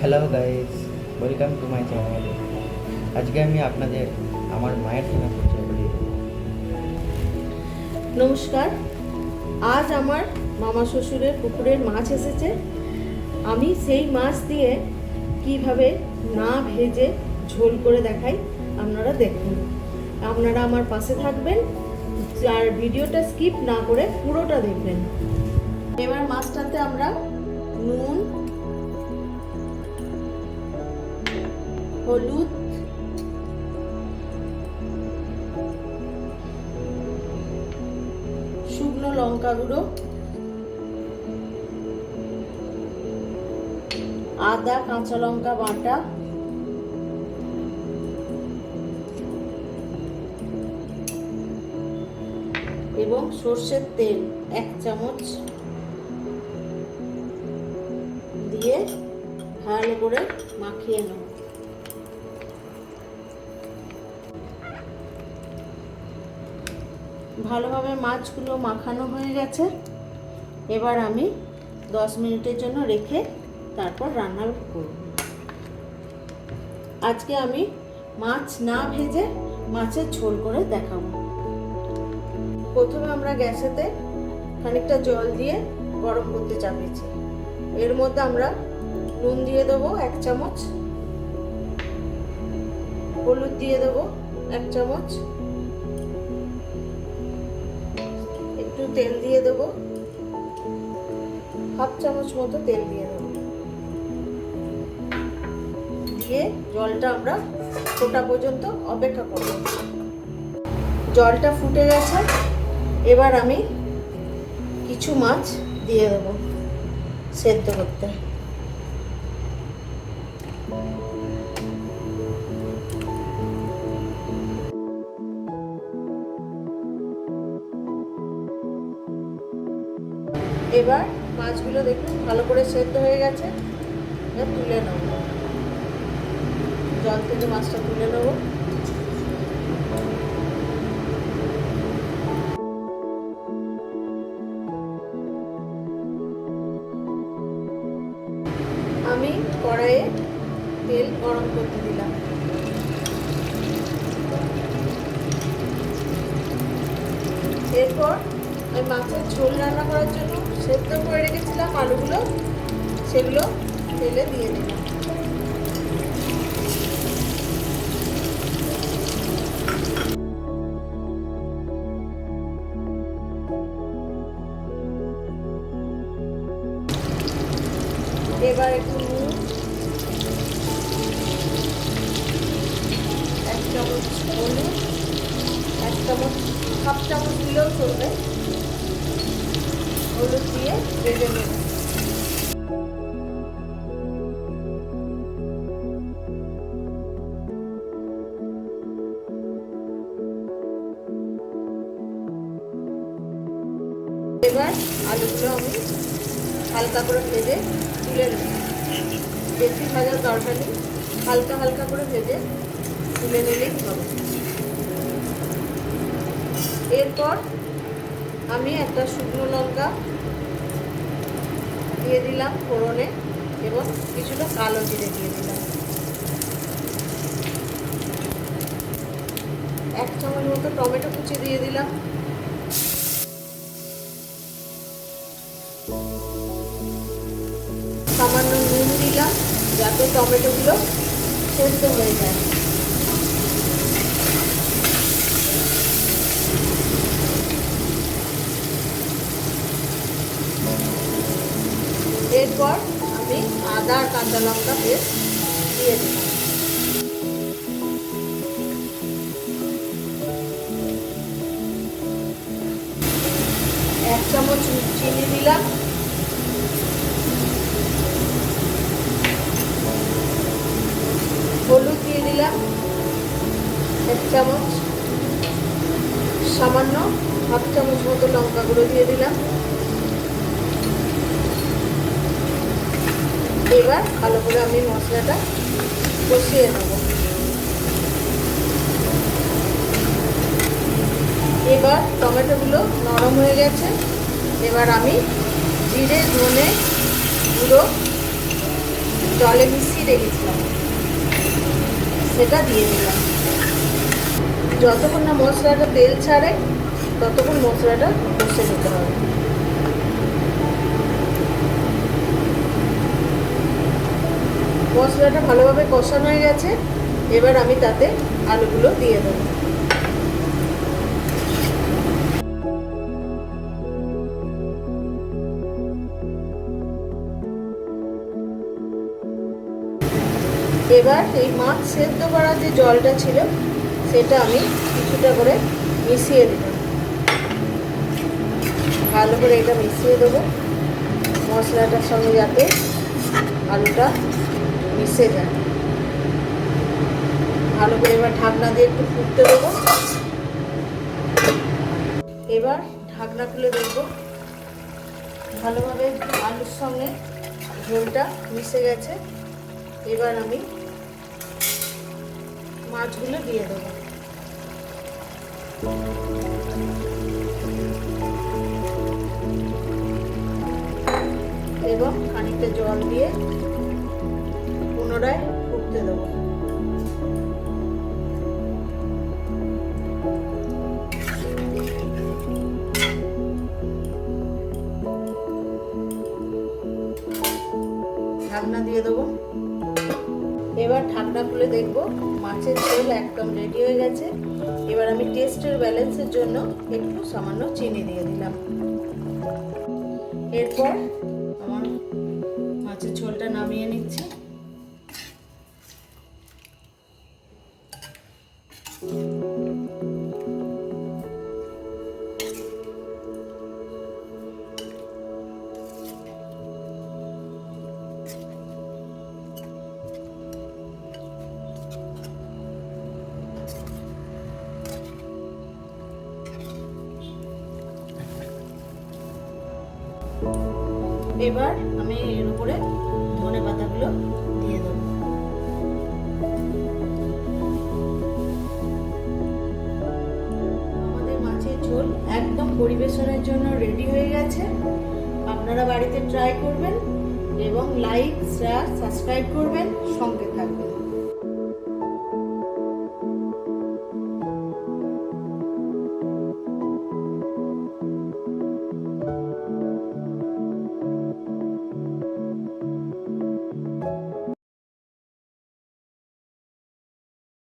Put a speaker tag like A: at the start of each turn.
A: Hello guys welcome to my channel আজকে আমি আপনাদের আমার মায়ের সঙ্গে পরিচয় করিয়ে
B: নমস্কার, আজ আমার মামা শ্বশুরের পুকুরের মাছ এসেছে। আমি সেই মাছ দিয়ে কীভাবে না ভেজে ঝোল করে দেখাই, আপনারা দেখুন। আপনারা আমার পাশে থাকবেন আর ভিডিওটা স্কিপ না করে পুরোটা দেখবেন। এবার মাছটাতে আমরা নুন, হলুদ, শুকনো লঙ্কা গুঁড়ো আদা, কাঁচা লঙ্কা বাটা। এবং সর্ষের তেল এক চামচ দিয়ে ভালো করে মাখিয়ে নেব। ভালোভাবে মাছগুলো মাখানো হয়ে গেছে। এবার আমি দশ মিনিটের জন্য রেখে তারপর রান্না করব। আজকে আমি মাছ না ভেজে মাছের ঝোল করে দেখাবো। প্রথমে আমরা গ্যাসেতে খানিকটা জল দিয়ে গরম করতে চাপিয়েছি। এর মধ্যে আমরা নুন দিয়ে দেবো এক চামচ, হলুদ দিয়ে দেবো এক চামচ, একটু তেল দিয়ে দেবো, হাফ চামচ মতো তেল দিয়ে দেবো। দিয়ে জলটা আমরা ফোটা পর্যন্ত অপেক্ষা করব। জলটা ফুটে গেছে, এবার আমি কিছু মাছ দিয়ে দেবো সেদ্ধ করতে। এবার মাছগুলো দেখুন, ভালো করে সেদ্ধ হয়ে গেছে। তুলে নেব। জল থেকে মাছটা তুলে নেব। আমি কড়াইয়ে তেল গরম করতে দিলাম। এরপর ওই মাছের ঝোল রান্না করার জন্য সেদ্ধ করে রেখেছিলাম আলুগুলো, সেগুলো তেলে দিয়ে দিলাম। চামচ হলুদ, এক চামচ, হাফ চামচ দিলেও চলবে। হলুদ দিয়ে ভেজে নেব। এবার আলুগুলো আমি হালকা করে ভেজে তুলে নেব। বেশি ভাজার দরকার নেই। হালকা হালকা করে ভেজে তুলে নিলেই হবে। এরপর আমি একটা শুকনো লঙ্কা দিয়ে দিলাম ফোড়নে এবং কিছুটা কালো জিরে দিয়ে দিলাম। এক চামচ মতো টমেটো কুচি দিয়ে দিলাম। সামান্য নুন দিলাম যাতে টমেটোগুলো সেদ্ধ হয়ে যায়। এরপর আমি আদা আর কাঁচা লঙ্কা পেস্ট দিয়ে দিলাম। এক চামচ চিনি দিলাম। হলুদ দিয়ে দিলাম। এক চামচ। সামান্য হাফ চামচ মতো লঙ্কা গুঁড়ো দিয়ে দিলাম। এবার ভালো করে আমি মশলাটা কষিয়ে নেব। এবার টমেটোগুলো নরম হয়ে গেছে। এবার আমি জিরে, ধনে গুঁড়ো জলে মিশিয়ে রেখেছিলাম। সেটা দিয়ে দিলাম। যতক্ষণ না মশলাটা তেল ছাড়ে, ততক্ষণ মশলাটা কষে নিতে হবে। মশলাটা ভালোভাবে কষানো হয়ে গেছে। এবার আমি তাতে আলুগুলো দিয়ে দেবো। এবার এই মাছ সেদ্ধ করার যে জলটা ছিল, সেটা আমি কিছুটা করে মিশিয়ে দিলাম ভালো করে এটা মিশিয়ে দেবো। মশলাটার সঙ্গে যাতে আলুটা মিশে যায়। ভালো করে এবার ঢাকনা দিয়ে একটু ফুটতে দেবো। এবার ঢাকনা খুলে দেখব। ভালোভাবে আলুর সঙ্গে ঝোলটা মিশে গেছে। এবার আমি মাছগুলো দিয়ে দেবো। এবং খানিকটা জল দিয়ে পুনরায় ফুটতে দেবো। ঢাকনা দিয়ে দেবো। এবার ঢাকনা খুলে দেখব মাছের ঝোল একদম রেডি হয়ে গেছে। এবার আমি টেস্টের ব্যালেন্সের জন্য একটু সামান্য চিনি দিয়ে দিলাম। এরপর আমার মাছের ঝোলটা নামিয়ে নিচ্ছি। এবার আমি এর উপরে ধনে পাতাগুলো একদম পরিবেশনের জন্য রেডি হয়ে গেছে। আপনারা বাড়িতে ট্রাই করবেন এবং লাইক শেয়ার সাবস্ক্রাইব করবেন। সঙ্গে থাকবেন।